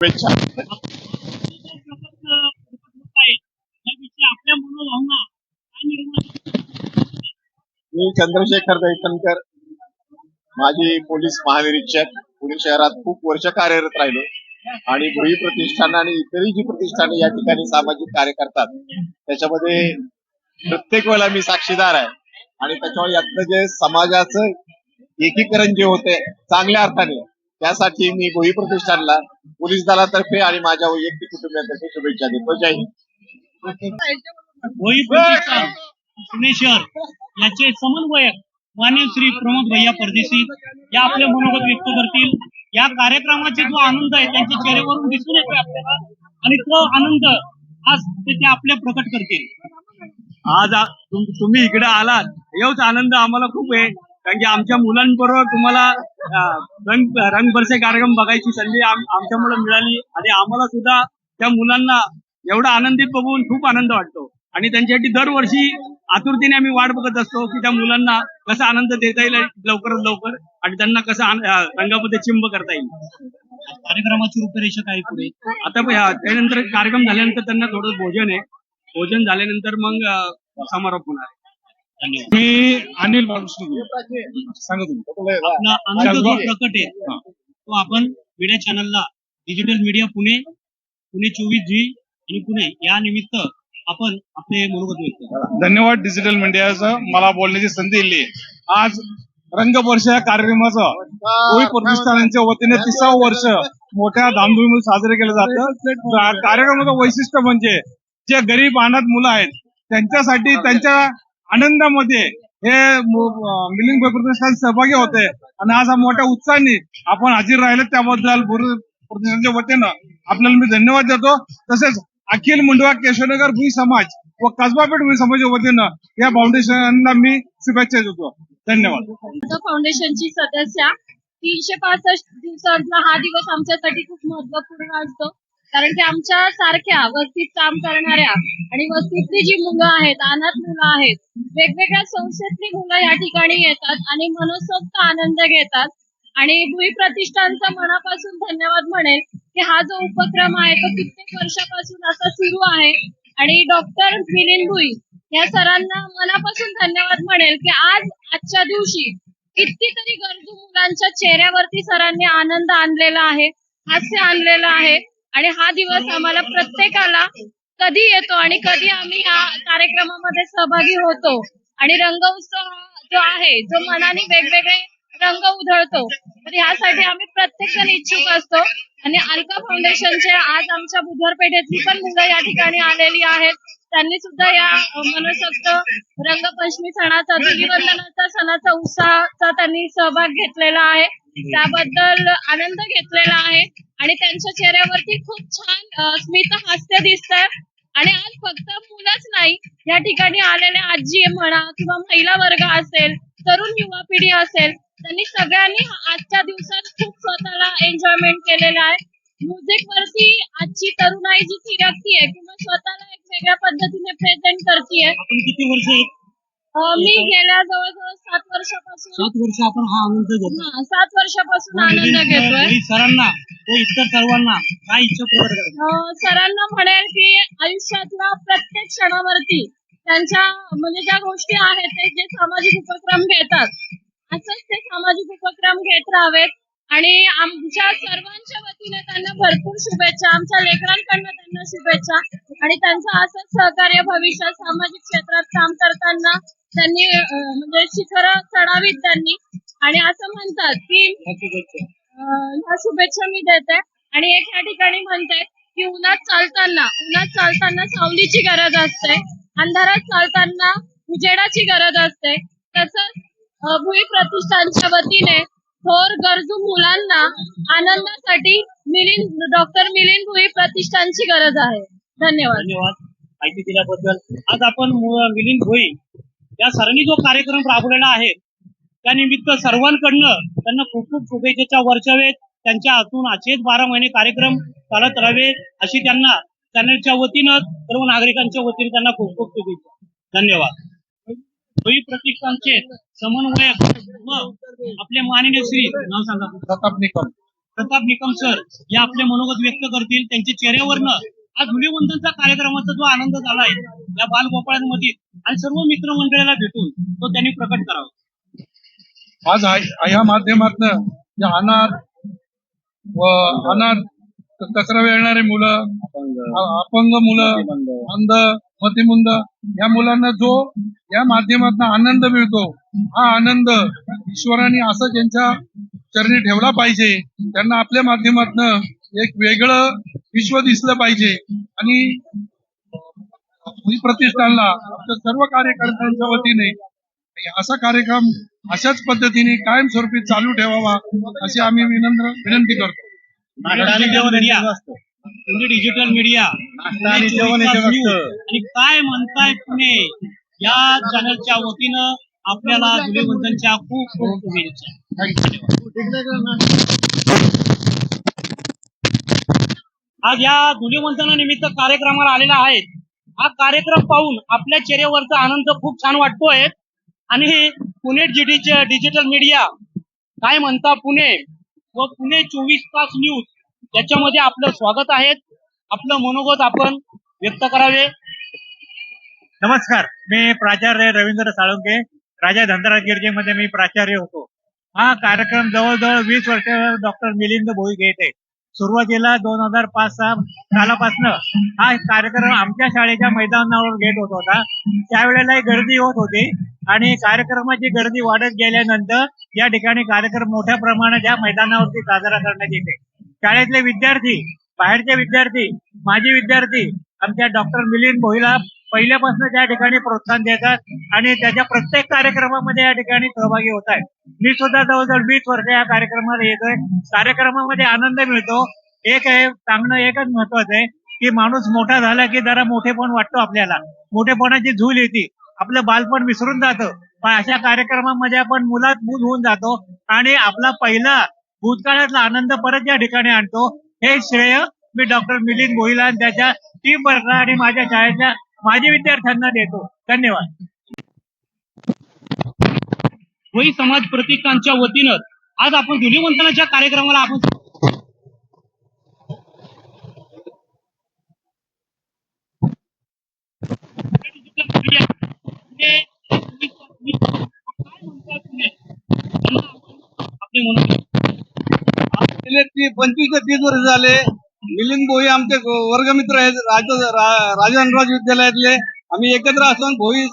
शुभेच्छा. मी चंद्रशेखर दैठणकर माजी पोलीस महानिरीक्षक पुणे शहरात खूप वर्ष कार्यरत राहिलो आणि भुई प्रतिष्ठान आणि इतरही जी प्रतिष्ठाने या ठिकाणी सामाजिक कार्य करतात त्याच्यामध्ये प्रत्येक वेळेला मी साक्षीदार आहे. आणि त्याच्यामुळे यातलं जे समाजाचं एकीकरण जे होते चांगल्या अर्थाने त्यासाठी मी भुई प्रतिष्ठानला पोलीस दलातर्फे आणि माझ्या वैयक्तिक कुटुंबियांतर्फे शुभेच्छा देतो. जय हिंद. होई प्रतिष्ठान पुणे शहर याचे समन्वयक मान्य श्री प्रमोद भैया परदेशी या आपले मनोगत व्यक्त करतील. या कार्यक्रमाचे जो आनंद आहे त्यांच्या चेहऱ्यावरून दिसून येतोय आपल्याला. आणि तो आनंद आज ते ते आपल्या प्रकट करतील. आज तुम्ही इकडे आलात. एवढाच आनंद आम्हाला खूप आहे. कारण की आमच्या मुलांबरोबर तुम्हाला रंग रंगभरचे कार्यक्रम बघायची संधी आम- आमच्यामुळे मिळाली आणि आम्हाला सुद्धा त्या मुलांना एवढा आनंदित बघून खूप आनंद वाटतो. आणि त्यांच्यासाठी दरवर्षी आतुरतेने आम्ही वाट बघत असतो की त्या मुलांना कसा आनंद देता येईल लवकरात लवकर आणि त्यांना कसं रंगामध्ये चिंब करता येईल. कार्यक्रमाची रूपरेषा काय पुढे? आता त्यानंतर कार्यक्रम झाल्यानंतर त्यांना थोडं भोजन आहे. भोजन झाल्यानंतर मग समारोप होणार मी अनिल बालकृष्ण सांगा तुम्ही. आपला आनंद जो प्रकट आहे. तो आपण मीडिया चॅनलला डिजिटल मीडिया पुणे पुणे चोवीस जी आणि पुणे या निमित्त आपण आपले मनोगत व्यक्त. धन्यवाद डिजिटल मीडियाचं मला बोलण्याची संधी दिली. आज रंगवर्ष या कार्यक्रमाचं कोळी प्रतिष्ठानाच्या वतीने तिसरं वर्ष मोठ्या धामधुमीमध्ये साजरे केलं जातं. कार्यक्रमाचं वैशिष्ट्य म्हणजे जे गरीब अनाथ मुलं आहेत त्यांच्यासाठी त्यांच्या आनंदामध्ये हे मिलिंग मिलिंद प्रतिष्ठान सहभागी होते. आणि आज हा मोठ्या उत्साहाने आपण हजर राहिले त्याबद्दल गुरु प्रतिष्ठानच्या वतीनं आपल्याला मी धन्यवाद देतो. तसेच अखिल मुंडवा केशवनगर भुई समाज व कसबापेठ भुई समाजाच्या वतीनं या फाउंडेशनला मी शुभेच्छा देतो. धन्यवाद. फाउंडेशनची सदस्य. तीनशे पासष्ट दिवसांचा हा दिवस आमच्यासाठी खूप महत्त्वपूर्ण असतो. कारण की आमच्या सारख्या वस्तीत काम करणाऱ्या आणि वस्तीतली जी मुलं आहेत अनाथ मुलं आहेत वेगवेगळ्या संस्थेतली मुलं या ठिकाणी येतात आणि मनसोक्त आनंद घेतात. आणि भुई प्रतिष्ठानचा मनापासून धन्यवाद म्हणेल की हा जो उपक्रम आहे तो कित्येक वर्षापासून असा सुरू आहे. आणि डॉक्टर मिलिंद भुई या सरांना मनापासून धन्यवाद म्हणेल की आज आजच्या दिवशी कितीतरी गरजू मुलांच्या चेहऱ्यावरती सरांनी आनंद आणलेला आहे हास्य आणलेला आहे. आणि हा दिवस आम्हाला प्रत्येकाला कधी येतो आणि कधी आम्ही या कार्यक्रमामध्ये सहभागी होतो. आणि रंगोत्सव हा जो आहे जो मनाने वेगवेगळे रंग उधळतो. तर ह्यासाठी आम्ही प्रत्येक जण इच्छुक असतो. आणि अलका फाउंडेशनचे आज आमच्या बुधवार पेठेतली पण मुलं या ठिकाणी आलेली आहेत. त्यांनी सुद्धा या मनसोक्त रंगपंचमी सणाचा धुलीवंदनाचा सणाचा उत्साहाचा त्यांनी सहभाग घेतलेला आहे. त्याबद्दल आनंद घेतलेला आहे. आणि त्यांच्या चेहऱ्यावरती खूप छान स्मित हास्य दिसतंय. आणि आज फक्त मुलंच नाही या ठिकाणी आलेल्या आजी म्हणा किंवा महिला वर्ग असेल तरुण युवा पिढी असेल त्यांनी सगळ्यांनी आजच्या दिवसात खूप स्वतःला एन्जॉयमेंट केलेलं आहे. म्युझिक वरती आजची तरुणाई जी थिरकतीये किंवा स्वतःला एक वेगळ्या पद्धतीने प्रेझेंट करतीये. किती वर्ष मी गेल्या जवळजवळ सात वर्षापासून सात वर्ष आपण हा आनंद घेतो हा, सात वर्षापासून आनंद घेतोय. सरांना व इतर सर्वांना काय इच्छा प्रकट अं, सरांना म्हणेल की आयुष्यातल्या प्रत्येक क्षणावरती त्यांच्या म्हणजे ज्या गोष्टी आहेत ते जे सामाजिक उपक्रम घेतात असंच ते सामाजिक उपक्रम घेत राहावेत. आणि आमच्या सर्वांच्या वतीने त्यांना भरपूर शुभेच्छा. आमच्या लेकरांकडनं त्यांना शुभेच्छा. आणि त्यांचं असंच सहकार्य भविष्यात सामाजिक क्षेत्रात काम करताना त्यांनी म्हणजे शिखर चढावीत त्यांनी. आणि असं म्हणतात की ह्या शुभेच्छा मी देते. आणि एक या ठिकाणी म्हणते की उन्हात चालताना उन्हात चालताना सावलीची गरज असते. अंधारात चालताना उजेडाची गरज असते. तसंच भुई प्रतिष्ठानच्या वतीने थोर गरजू मुलांना आनंदासाठी मिलिंद डॉक्टर मिलिंद भुई प्रतिष्ठानची गरज आहे. धन्यवाद. धन्यवाद. माहिती दिल्याबद्दल. आज आपण मिलिंद भोई या सरांनी जो कार्यक्रम राबवलेला आहे त्यानिमित्त सर्वांकडनं त्यांना खूप खूप शुभेच्छा वर्षावेत त्यांच्या हातून असेच बारा महिने कार्यक्रम चालत राहावे अशी त्यांना चॅनलच्या वतीनं सर्व नागरिकांच्या वतीने त्यांना खूप खूप शुभेच्छा. धन्यवाद. भोई प्रतिष्ठानचे समन्वयक व आपले माननीय श्री नाव सांगा. प्रताप निकम. प्रताप निकम सर जे आपले मनोगत व्यक्त करतील त्यांच्या चेहऱ्यावरनं आज धुलीवंदनचा कार्यक्रमाचा जो आनंद झालाय या बालगोपाळांमध्ये आणि सर्व मित्रमंडळाला भेटून तो त्यांनी प्रकट करावा. आज या माध्यमातन या अनाथ व अनाथ कचरा वेळणारे मुलं अपंग मुलं अंध मतिमुंद या मुलांना जो या माध्यमातून आनंद मिळतो हा आनंद ईश्वराने असं त्यांच्या चरणी ठेवला पाहिजे त्यांना आपल्या माध्यमातन एक वेगळं विश्व दिसलं पाहिजे. आणि प्रतिष्ठानला आमच्या सर्व कार्यकर्त्यांच्या वतीने असा कार्यक्रम अशाच पद्धतीने कायमस्वरूपी चालू ठेवावा अशी आम्ही विनम्र विनंती करतो. डिजिटल मीडिया म्हणजे डिजिटल मीडिया. आणि काय म्हणताय पुणे या चॅनलच्या वतीनं आपल्याला धुलीवंदनच्या खूप खूप शुभेच्छा. आज या धुलीवंदनानिमित्त कार्यक्रमाला आलेला आहे. हा कार्यक्रम पाहून आपल्या चेहऱ्यावरचा आनंद खूप छान वाटतोय. आणि पुणे जीडीचे डिजिटल मीडिया काय म्हणता पुणे? व पुणे चोवीस तास न्यूज याच्यामध्ये आपलं स्वागत आहे. आपलं मनोगत आपण व्यक्त करावे. नमस्कार. मी प्राचार्य रवींद्र साळुंके राजा धनराज गिरजेमध्ये मी प्राचार्य होतो. हा कार्यक्रम जवळजवळ वीस वर्ष डॉक्टर मिलिंद भोई घेत आहे सुरुवातीला दोन हजार पाच सहा सालापासनं हा कार्यक्रम आमच्या शाळेच्या मैदानावर घेत होत होता. त्यावेळेला गर्दी होत होती आणि कार्यक्रमाची गर्दी वाढत गेल्यानंतर या ठिकाणी कार्यक्रम मोठ्या प्रमाणात या मैदानावरती साजरा करण्यात येते. शाळेतले विद्यार्थी बाहेरचे विद्यार्थी माजी विद्यार्थी आमच्या डॉक्टर मिलिंद भोईला पहिल्यापासून त्या ठिकाणी प्रोत्साहन देतात आणि त्याच्या प्रत्येक कार्यक्रमामध्ये या ठिकाणी सहभागी होत आहेत. मी सुद्धा जवळजवळ वीस वर्ष या कार्यक्रमाला येतोय. कार्यक्रमामध्ये आनंद मिळतो. एक आहे सांगणं एकच महत्वाचं आहे की माणूस मोठा झाला की जरा मोठेपण वाटतो आपल्याला. मोठेपणाची झूल येते. आपलं बालपण विसरून जातं. पण अशा कार्यक्रमामध्ये आपण मुलात मूल होऊन जातो आणि आपला पहिला भूतकाळातला आनंद परत या ठिकाणी आणतो. हे श्रेय मी डॉक्टर मिलिंद गोहिला आणि त्याच्या टीम वर्कला आणि माझ्या शाळेच्या माजी विद्यार्थ्यांना देतो धन्यवाद वही समाज प्रतीकांच्या वतीनं आज आपण धुलीवंदनाच्या कार्यक्रमाला आपण आपले म्हणून गेले ती पंचवीस ते तीस वर्ष झाले मिलिंद भोई आमचे वर्गमित्र आहेत राज राजनराज विद्यालयातले. आम्ही एकत्र असून भोई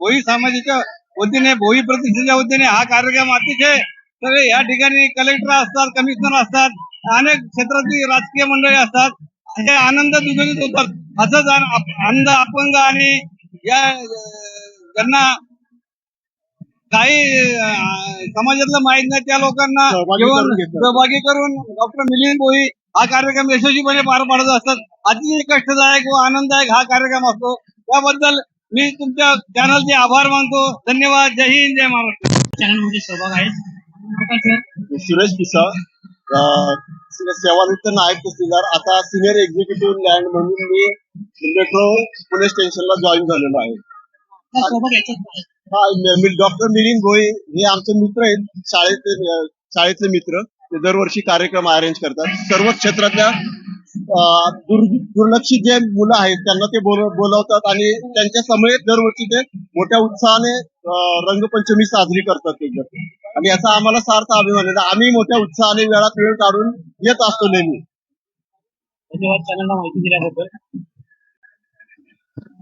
भोई समाजाच्या वतीने भोई प्रतिष्ठेच्या वतीने हा कार्यक्रम अतिशय सगळे या ठिकाणी कलेक्टर असतात कमिशनर असतात अनेक क्षेत्रातली राजकीय मंडळी असतात. हे आनंद दुजनीत होतात. असंच आन- अप- अंध अपंग आणि या ज्यांना काही समाजातलं माहीत नाही त्या लोकांना. सहभागी करून डॉक्टर मिलिंद भोई हा कार्यक्रम यशस्वीपणे पार पाडत असतात. अतिशय कष्टदायक व आनंददायक हा कार्यक्रम असतो. त्याबद्दल मी तुमच्या चॅनलचे आभार मानतो. धन्यवाद. जय हिंद जय महाराष्ट्र. चॅनलमध्ये सहभाग आहे सुरेश पिसा. सेवानिवृत्त नायक तहसीलदार. आता सिनियर एक्झिक्युटिव्ह लँड म्हणून मी मेट्रो पुणे स्टेशनला जॉईन झालेलो आहे. हा. हा डॉक्टर मिलिंद भोई हे आमचे मित्र आहेत. शाळेतले शाळेतले मित्र. ते दरवर्षी कार्यक्रम अरेंज करतात. सर्व क्षेत्रातल्या दुर्लक्षित जे मुलं आहेत त्यांना ते बोल- बोलवतात आणि त्यांच्या समयेत दरवर्षी ते मोठ्या उत्साहाने रंगपंचमी साजरी करतात ते आणि याचा आम्हाला सार्थ अभिमान आहे. आम्ही मोठ्या उत्साहाने वेळात वेळ काढून येत असतो नेहमी. धन्यवाद चॅनलला माहिती दिल्याबद्दल.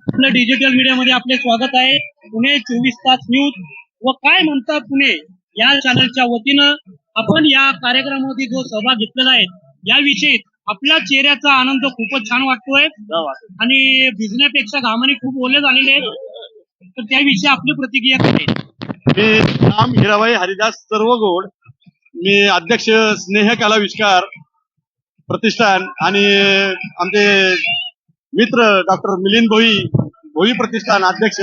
आपलं डिजिटल मीडियामध्ये आपले स्वागत आहे. पुणे चोवीस तास न्यूज व काय म्हणतात पुणे? या चॅनलच्या वतीनं आपण या कार्यक्रमामध्ये जो सहभाग घेतलेला आहे याविषयी आपल्या चेहऱ्याचा आनंद खूपच छान वाटतोय. आणि भिजण्यापेक्षा घामाने खूप ओले झालेले आहेत. तर त्याविषयी आपली प्रतिक्रिया काय मी राम हिराबाई हरिदास सर्वगोड. मी अध्यक्ष स्नेह कलाविष्कार प्रतिष्ठान आणि आमचे मित्र डॉक्टर मिलिंद भोई भोई प्रतिष्ठान अध्यक्ष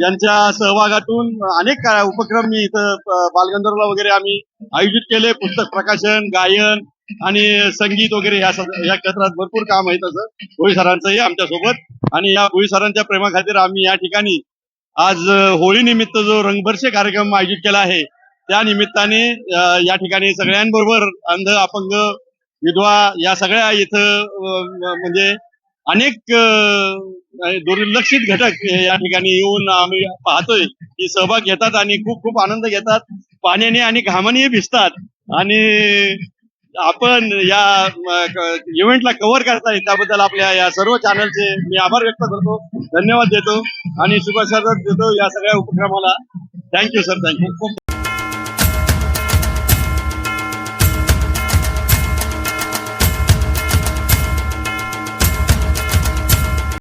यांच्या सहभागातून अनेक उपक्रम मी इथं बालगंधर्वला वगैरे आम्ही आयोजित केले पुस्तक प्रकाशन गायन आणि संगीत वगैरे या या क्षेत्रात भरपूर काम आहे तसं. भोई सरांचंही आमच्यासोबत आणि या भोई सरांच्या प्रेमाखातीर आम्ही या ठिकाणी आज होळी निमित्त जो रंगभरचे कार्यक्रम आयोजित केला आहे त्या निमित्ताने या ठिकाणी सगळ्यांबरोबर अंध अपंग विधवा या सगळ्या इथं म्हणजे अनेक दुर्लक्षित घटक या ठिकाणी येऊन आम्ही पाहतोय. की सहभाग घेतात आणि खूप खूप आनंद घेतात. पाण्याने आणि घामाने भिजतात. आणि आपण या इव्हेंटला कव्हर करताय. त्याबद्दल आपल्या या सर्व चॅनलचे मी आभार व्यक्त करतो. धन्यवाद देतो. आणि शुभेच्छा देतो या सगळ्या उपक्रमाला. Thank you sir thank you